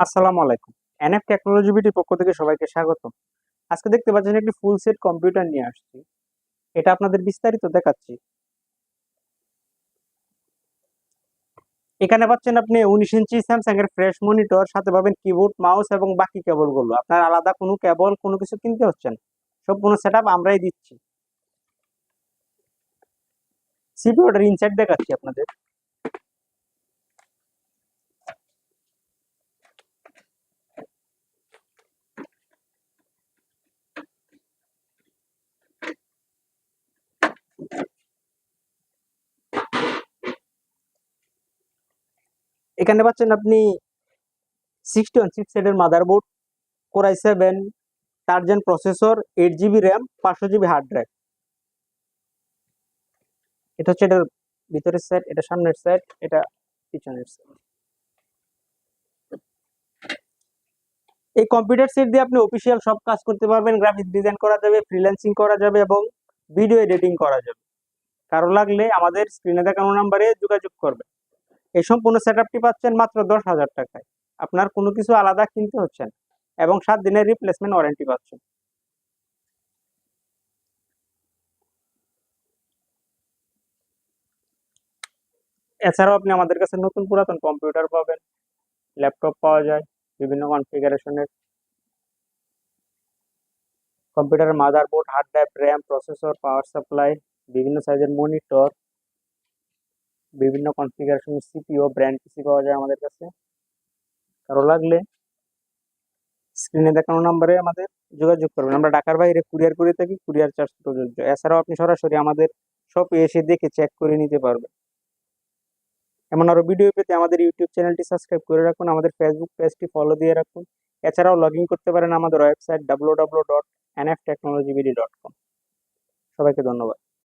আসসালামু আলাইকুম। NF technology পক্ষ থেকে সবাইকে স্বাগত। আজকে দেখতে পাচ্ছেন একটি ফুল সেট কম্পিউটার নিয়ে আসছি। এটা আপনাদের বিস্তারিত দেখাচ্ছি। এখানে পাচ্ছেন আপনি উনিশ ইঞ্চি স্যামসাং এর ফ্রেশ মনিটর সাথে পাবেন কিবোর্ড মাউস এবং বাকি কেবলগুলো। আপনার আলাদা কোনো কেবল, কোনো কিছু কিনতে হচ্ছে না। সম্পূর্ণ সেট আমরাই দিচ্ছি। সিপিওটার ইনসাইড দেখাচ্ছি আপনাদের। এখানে পাচ্ছেন আপনি সিক্সটি ওয়ান চিপসেটের মাদারবোর্ড কোরাই সেভেন টার্জেন প্রসেসর এইট জিবি র্যাম পাঁচশো জিবি হার্ড ড্রাইভ এটা হচ্ছে এটার ভিতরের সেট এটা সামনের সেট এটা পিছনের সেট এই কম্পিউটার সেট দিয়ে আপনি অফিসিয়াল সব কাজ করতে পারবেন গ্রাফিক্স ডিজাইন করা যাবে ফ্রিল্যান্সিং করা যাবে এবং ভিডিও এডিটিং করা যাবে। কারও লাগলে আমাদের স্ক্রিনে দেখানো নাম্বারে যোগাযোগ করবে। এই সম্পূর্ণ সেটআপটি পাচ্ছেন মাত্র দশ হাজার টাকায়। আপনার কোনো কিছু আলাদা কিনতে হচ্ছে না। এবং সাত দিনের রিপ্লেসমেন্ট ওয়ারেন্টি পাচ্ছেন। এছাড়াও আপনি আমাদের কাছে নতুন পুরাতন কম্পিউটার পাবেন। ল্যাপটপ পাওয়া যায়। বিভিন্ন কনফিগারেশনের কম্পিউটারের motherboard hard drive RAM processor power supply বিভিন্ন সাইজের মনিটর বিভিন্ন কনফিগারেশন সিপিও ব্র্যান্ড পিসি পাওয়া যায় আমাদের কাছে। কারও লাগলে স্ক্রিনে দেখানো নাম্বারে আমাদের যোগাযোগ করবেন। আমরা ঢাকার বাইরে কুরিয়ার করে থাকি কুরিয়ার চার্জ প্রযোজ্য। এছাড়াও আপনি সরাসরি আমাদের শপে এসে দেখে চেক করে নিতে পারবেন। এমন আরও ভিডিও পেতে আমাদের ইউটিউব চ্যানেলটি সাবস্ক্রাইব করে রাখুন, আমাদের ফেসবুক পেজটি ফলো দিয়ে রাখুন। এছাড়াও লগ করতে পারেন আমাদের website W NF technology BD dot com সবাইকে ধন্যবাদ।